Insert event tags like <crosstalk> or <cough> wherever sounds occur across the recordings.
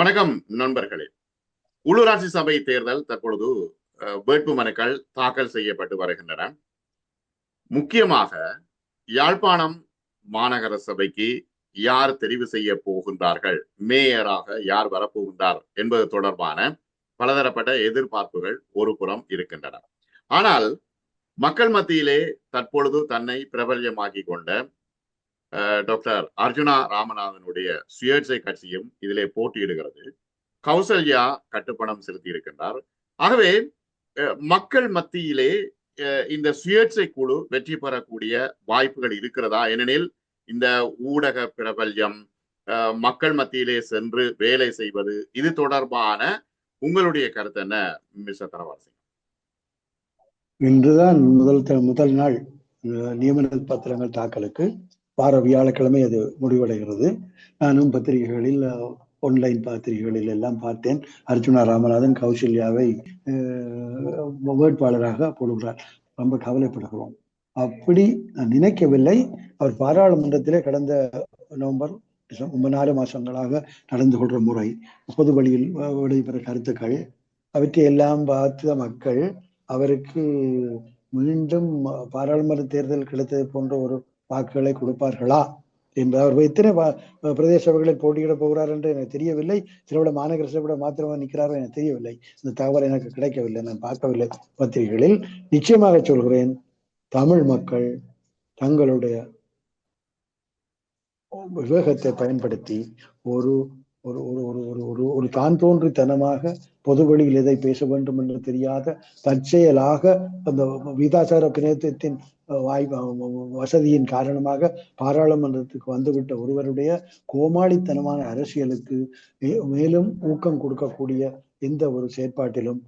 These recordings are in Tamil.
வணக்கம் நண்பர்களே. உள்ளூராட்சி சபை தேர்தல் தற்பொழுது வேட்பு மனுக்கள் தாக்கல் செய்யப்பட்டு வருகின்றன. முக்கியமாக யாழ்ப்பாணம் மாநகர சபைக்கு யார் தெரிவு செய்ய போகின்றார்கள்? மேயராக யார் வரப்போகின்றார் என்பது தொடர்பான பலதரப்பட்ட எதிர்பார்ப்புகள் ஒரு புறம் இருக்கின்றன. ஆனால் மக்கள் மத்தியிலே தற்பொழுது தன்னை பிரபல்யமாக்கி கொண்ட டாக்டர் அர்ஜுனா ராமநாதனுடைய சுயேட்சை கட்சியும் இதிலே போட்டியிடுகிறது. கௌசல்யா கட்டுப்பணம் செலுத்தி இருக்கின்றார் ஆகவே மக்கள் மத்தியிலே இந்த சுயேட்சை குழு வெற்றி பெறக்கூடிய வாய்ப்புகள் இருக்கிறதா? ஏனெனில் இந்த ஊடக பிரபல்யம் மக்கள் மத்தியிலே சென்று வேலை செய்வது இது தொடர்பான உங்களுடைய கருத்து என்ன மிஸ்டர் தரவாசி இன்றுதான் முதல் முதல் நாள் நியமன பத்திரங்கள் தாக்கலுக்கு. வார வியாழக்கிழமை அது முடிவடைகிறது. நானும் பத்திரிகைகளில் ஆன்லைன் பத்திரிகைகளில் எல்லாம் பார்த்தேன். அர்ஜுனா ராமநாதன் கௌசல்யாவை வேட்பாளராக போடுகிறார். ரொம்ப கவலைப்படுகிறோம். அப்படி நான் நினைக்கவில்லை. அவர் பாராளுமன்றத்திலே கடந்த நவம்பர் ரொம்ப நாலு மாசங்களாக நடந்து கொள்ற முறை. பொது வழியில் விடைபெற கருத்துக்கள். அவற்றை எல்லாம் பார்த்த மக்கள் அவருக்கு மீண்டும் பாராளுமன்ற தேர்தல் கிடைத்தது போன்ற ஒரு வாக்குகளை கொடுப்பார்களா? என்பது அவர் எத்தனை பிரதேச சபைகளில் போட்டியிட போகிறார் என்று எனக்கு தெரியவில்லை. திருவிழா மாநகர சபையோட மாத்திரமா நிற்கிறாரோ எனக்கு தெரியவில்லை. இந்த தகவல் எனக்கு கிடைக்கவில்லை. நான் பார்க்கவில்லை பத்திரிகைகளில். நிச்சயமாக சொல்கிறேன் தமிழ் மக்கள் தங்களுடைய விவேகத்தை பயன்படுத்தி ஒரு ஒரு ஒரு ஒரு ஒரு ஒரு ஒரு தான் தோன்றித்தனமாக பொது வழியில் எதை பேச வேண்டும் என்று தெரியாத தற்செயலாக அந்த வீதாச்சார பிணையத்தின் வாய் வசதியின் காரணமாக பாராளுமன்றத்துக்கு வந்துவிட்ட ஒருவருடைய கோமாளித்தனமான அரசியலுக்கு மேலும் ஊக்கம் கொடுக்கக்கூடிய எந்த ஒரு செயற்பாட்டிலும்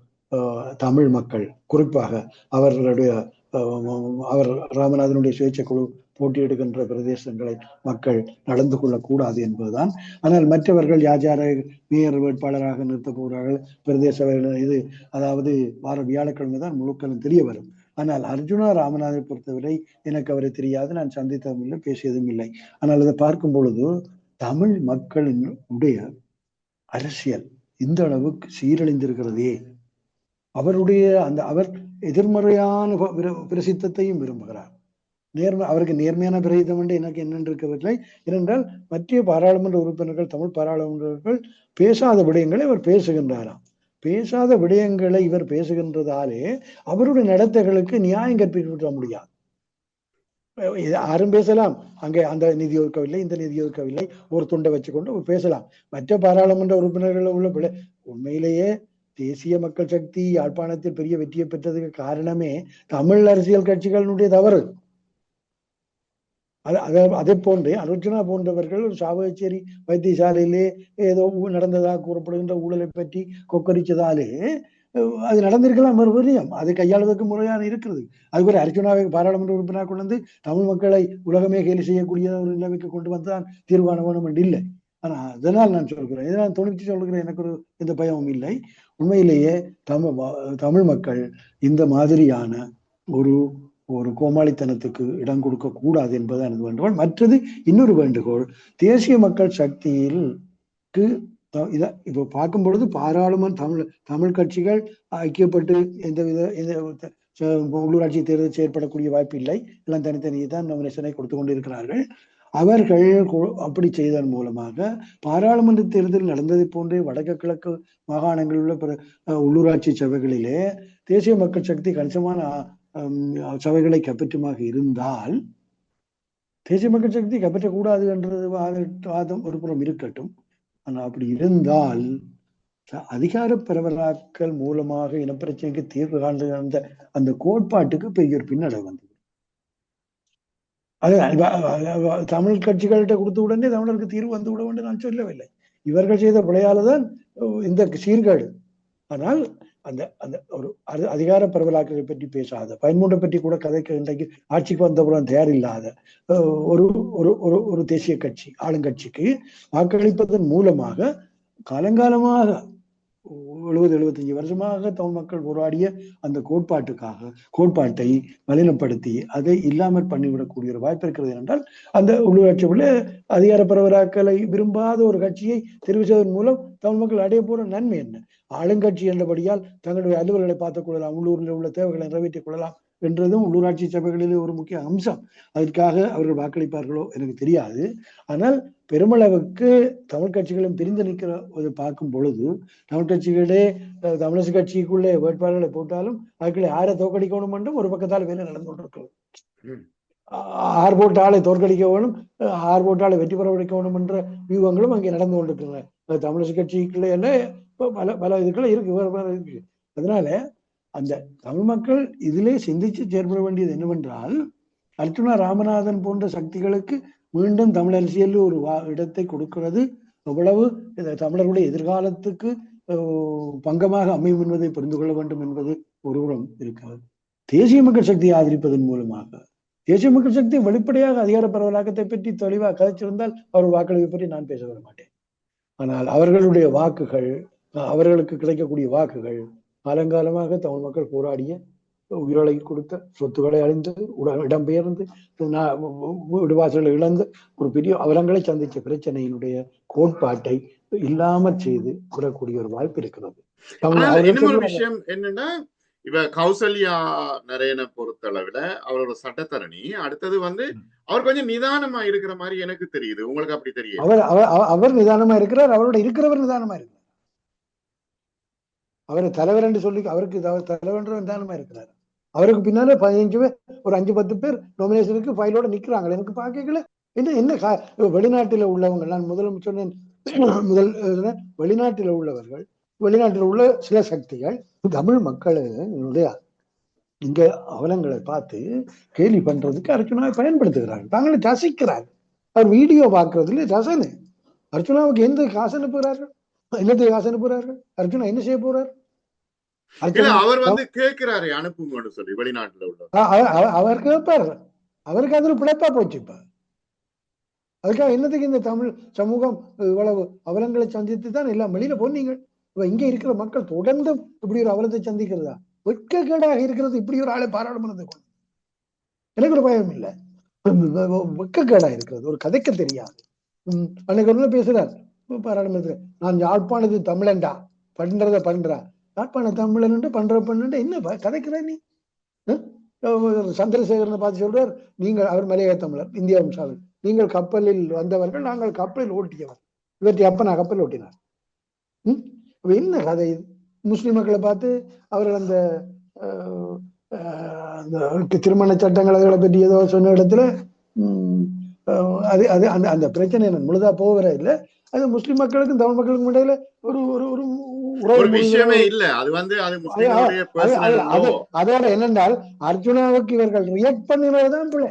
தமிழ் மக்கள் குறிப்பாக அவர்களுடைய அவர் ராமநாதனுடைய சுயேட்சை குழு போட்டியிடுகின்ற பிரதேசங்களை மக்கள் நடந்து கொள்ளக்கூடாது என்பதுதான். ஆனால் மற்றவர்கள் யாஜார மேயர் வேட்பாளராக நிறுத்த போகிறார்கள் பிரதேச இது அதாவது வார வியாழக்கிழமை தான் முழுக்கலும் தெரிய வரும். ஆனால் அர்ஜுனா ராமநாதை பொறுத்தவரை எனக்கு அவரை தெரியாது நான் சந்தித்ததும் இல்லை பேசியதும் இல்லை. ஆனால் அதை பார்க்கும் பொழுது தமிழ் மக்களின் உடைய அரசியல் இந்த அளவுக்கு சீரழிந்திருக்கிறதே. அவருடைய அந்த அவர் எதிர்மறையான பிரசித்தத்தையும் விரும்புகிறார். நேர்மை அவருக்கு நேர்மையான பிரகிதம் என்று எனக்கு என்னென்று இருக்கவில்லை. ஏனென்றால் மத்திய பாராளுமன்ற உறுப்பினர்கள் தமிழ் பாராளுமன்றர்கள் பேசாத விடயங்களை அவர் பேசுகின்றாராம். பேசாத விடயங்களை இவர் பேசுகின்றதாலே அவருடைய நடத்தைகளுக்கு நியாயம் கற்பிக்க முடியாது. யாரும் பேசலாம். அங்கே அந்த நிதி ஒதுக்கவில்லை இந்த நிதி ஒதுக்கவில்லை. ஒரு துண்டை வச்சுக்கொண்டு பேசலாம். மற்ற பாராளுமன்ற உறுப்பினர்கள் உள்ள பிள்ளை உண்மையிலேயே தேசிய மக்கள் சக்தி யாழ்ப்பாணத்தில் பெரிய வெற்றியை பெற்றதுக்கு காரணமே தமிழ் அரசியல் கட்சிகளினுடைய தவறு. அதே போன்று அர்ஜுனா போன்றவர்கள் சாவகச்சேரி வைத்தியசாலையிலே ஏதோ நடந்ததாக கூறப்படுகின்ற ஊழலை பற்றி கொக்கரிச்சதாலே அது நடந்திருக்கலாம் மறுபடியும். அது கையாளுவதற்கு முறையான இருக்கிறது. அது ஒரு அர்ஜுனாவை பாராளுமன்ற உறுப்பினர் கொண்டு வந்து தமிழ் மக்களை உலகமே கேலி செய்யக்கூடிய ஒரு நிலைமைக்கு கொண்டு வந்தான் தீர்வான வேணும் என்று இல்லை. ஆனா அதனால் நான் சொல்கிறேன். இதனால் துணிச்சு சொல்கிறேன். எனக்கு ஒரு எந்த பயமும் இல்லை. உண்மையிலேயே தமிழ் தமிழ் மக்கள் இந்த மாதிரியான ஒரு ஒரு கோமாளித்தனத்துக்கு இடம் கொடுக்க கூடாது என்பது எனது வேண்டுகோள். மற்றது இன்னொரு வேண்டுகோள். தேசிய மக்கள் சக்தியில் இதை இப்போ பார்க்கும் பொழுது பாராளுமன்ற தமிழ் தமிழ் கட்சிகள் ஐக்கியப்பட்டு எந்த வித எந்த உள்ளூராட்சி தேர்தல் செயற்படக்கூடிய வாய்ப்பு இல்லை. எல்லாம் தனித்தனியே தான் நாமினேஷனை கொடுத்து கொண்டிருக்கிறார்கள். அவர்கள் அப்படி செய்ததன் மூலமாக பாராளுமன்ற தேர்தல் நடந்ததை போன்றே வடக்கு கிழக்கு மாகாணங்களில் உள்ள உள்ளூராட்சி சபைகளிலே தேசிய மக்கள் சக்தி கணிசமான சபைகளை கைப்பற்றுமாக இருந்தால் தேசிய மக்கள் சக்தி கைப்பற்றக்கூடாது என்றது வாதம் ஒரு புறம் இருக்கட்டும். ஆனால் அப்படி இருந்தால் அதிகார பரவலாக்கல் மூலமாக இனப்பிரச்சனைக்கு தீர்வு காண்ட அந்த அந்த கோட்பாட்டுக்கு பெரிய ஒரு பின்னடைவு வந்தது. அது தமிழ் கட்சிகள்கிட்ட கொடுத்த உடனே தமிழருக்கு தீர்வு வந்து விட வேண்டும் நான் சொல்லவில்லை. இவர்கள் செய்த பிழையால தான் இந்த சீர்கேடு. ஆனால் அந்த அந்த ஒரு அதிகார பரவலாக்கலை பற்றி பேசாத பயன்முறை பற்றி கூட கதைக்க இன்றைக்கு ஆட்சிக்கு வந்தபுறம் தயாரில்லாத ஒரு ஒரு ஒரு ஒரு தேசிய கட்சி ஆளுங்கட்சிக்கு வாக்களிப்பதன் மூலமாக காலங்காலமாக எழுபது எழுபத்தஞ்சு வருஷமாக தமிழ் மக்கள் போராடிய அந்த கோட்பாட்டுக்காக கோட்பாட்டை மலினப்படுத்தி அதை இல்லாமல் பண்ணிவிடக்கூடிய ஒரு வாய்ப்பு இருக்கிறது என்றால் அந்த உள்ளூராட்சி உள்ள அதிகார விரும்பாத ஒரு கட்சியை தெரிவித்ததன் மூலம் தமிழ் மக்கள் அடைய போற நன்மை என்ன? ஆளுங்கட்சி என்றபடியால் தங்களுடைய அலுவல்களை பார்த்துக் கொள்ளலாம் உள்ளூரில் உள்ள தேவைகளை நிறைவேற்றிக் கொள்ளலாம் என்றதும் உள்ளூராட்சி சபைகளிலே ஒரு முக்கிய அம்சம். அதற்காக அவர்கள் வாக்களிப்பார்களோ எனக்கு தெரியாது. ஆனால் பெருமளவுக்கு தமிழ் கட்சிகளும் பிரிந்து நிற்கிற பார்க்கும் பொழுது தமிழ் கட்சிகளே தமிழரசு கட்சிக்குள்ளே வேட்பாளர்களை போட்டாலும் அதுக்குள்ளே யாரை தோற்கடிக்கணும் என்றும் ஒரு பக்கத்தால் வேலை நடந்து கொண்டிருக்கிறது. ம். ஆ- ஆறு போட்டு ஆளை தோற்கடிக்க வேணும் அஹ், ஆறு போட்டு ஆளை வெற்றி பெற வைக்க வேணும் என்ற வியூகங்களும் அங்கே நடந்து கொண்டிருக்கின்றன. தமிழரசு கட்சிக்குள்ளே பல பல இதுக்கள் இருக்கு வேறு வேறு இருக்கு அதனால அந்த தமிழ் மக்கள் இதிலே சிந்திச்சு செயற்பட வேண்டியது என்னவென்றால் அர்ஜுனா ராமநாதன் போன்ற சக்திகளுக்கு மீண்டும் தமிழ் அரசியல் ஒரு வா- இடத்தை கொடுக்கிறது. எவ்வளவு தமிழர்களுடைய எதிர்காலத்துக்கு பங்கமாக அமையும் என்பதை புரிந்து கொள்ள வேண்டும் என்பது ஒருபுறம் இருக்கிறது. தேசிய மக்கள் சக்தியை ஆதரிப்பதன் மூலமாக தேசிய மக்கள் சக்தி வெளிப்படையாக அதிகார பரவலாக்கத்தை பற்றி தெளிவாக கதைச்சிருந்தால் அவர் வாக்களிப்பை பற்றி நான் பேச வர மாட்டேன். ஆனால் அவர்களுடைய வாக்குகள் அவர்களுக்கு கிடைக்கக்கூடிய வாக்குகள் காலங்காலமாக தமிழ் மக்கள் போராடிய உயிரலை கொடுத்த சொத்துக்களை அழிந்து உட- இடம்பெயர்ந்து நா- வீடு வாசல்களை இழந்து ஒரு பெரிய அவலங்களை சந்திச்ச பிரச்சனையினுடைய கோட்பாட்டை இல்லாமற் செய்து கூறக்கூடிய ஒரு வாய்ப்பு இருக்கிறது. சொல்றாங்க, விஷயம் என்னன்னா இவ கௌசல்யா நரேன பொறுத்தளவுல அவரோட சட்டத்தரணி அடுத்தது வந்து அவர் கொஞ்சம் நிதானமா இருக்கிற மாதிரி எனக்கு தெரியுது. உங்களுக்கு அப்படி தெரியும் அவர் அவர் நிதானமா இருக்கிறார் அவரோட இருக்கிறவர் நிதானமா இருக்கிறார். அவரை தலைவர் என்று சொல்லி அவருக்கு தலைவர் தானமா இருக்கிறார். அவருக்கு பின்னால பதினஞ்சு பேர் ஒரு அஞ்சு பத்து பேர் நோமினேஷனுக்கு ஃபைலோட நிக்கிறாங்க எனக்கு பார்க்கல என்ன என்ன வெளிநாட்டில உள்ளவங்க நான் <clears throat> முதல் சொன்னேன். முதல் வெளிநாட்டில உள்ளவர்கள் வெளிநாட்டில் உள்ள சில சக்திகள் தமிழ் மக்களுடைய இங்க அவலங்களை பார்த்து கேலி பண்றதுக்கு அர்ச்சனாவை பயன்படுத்துகிறாங்க தாங்களை ரசிக்கிறார்கள். அவர் வீடியோ பார்க்கறதுல ரசனு. அர்ச்சனாவுக்கு எந்த காசு அனுப்புகிறார்கள்? என்னத்தை காசு அனுப்புகிறார்கள்? அர்ஜுனா என்ன செய்ய போறாரு? அவர் வந்து கேட்கிறாரு அனுப்புங்கன்னு சொல்லி வெளிநாட்டுல உள்ள அவர் கேட்பார். அவருக்கு அதுல பிழைப்பா போச்சு இப்ப. அதுக்காக என்னத்துக்கு இந்த தமிழ் சமூகம் இவ்வளவு அவலங்களை சந்தித்து தான் எல்லாம் வெளியில போனீங்க? இப்ப இங்க இருக்கிற மக்கள் தொடர்ந்து இப்படி ஒரு அவலத்தை சந்திக்கிறதா? வெட்கக்கேடாக இருக்கிறது இப்படி ஒரு ஆளை பாராளுமன்றத்தை கொண்டு எனக்கு ஒரு பயம் இல்லை. வெட்கக்கேடா இருக்கிறது. ஒரு கதைக்க தெரியாது. அன்னைக்கு நாள் பேசுறார். பாராளுமன்றத்துல நான் யாழ்ப்பாணத்து தமிழன்டா பண்றத பண்றா. யாழ்ப்பாண தமிழன் பண்ற பண்ணுன்ற என்ன ப- கதைக்கிற நீ? சந்திரசேகரனை பார்த்து சொல்றார் நீங்கள் அவர் மலையக தமிழர் இந்திய வம்சாவளி. நீங்கள் கப்பலில் வந்தவர்கள் நாங்கள் கப்பலில் ஓட்டியவர். இவற்றை அப்ப நான் கப்பல் ஓட்டினார். ம்? என்ன கதை இது? முஸ்லிம் மக்களை பார்த்து அவர்கள் அந்த அந்த திருமண சட்டங்கள் அதுகளை பற்றி ஏதோ சொன்ன இடத்துல அது அது அந்த அந்த பிரச்சனை முழுதா போகிற இல்லை. அது முஸ்லிம் மக்களுக்கும் தமிழ் மக்களுக்கும் இடையில ஒரு ஒரு ஒரு விஷயமே இல்ல. அது வந்து அது- அதோட என்னென்றால் அர்ஜுனாவுக்கு இவர்கள் ரியாக்ட் பண்ணினதுதான் பிள்ளை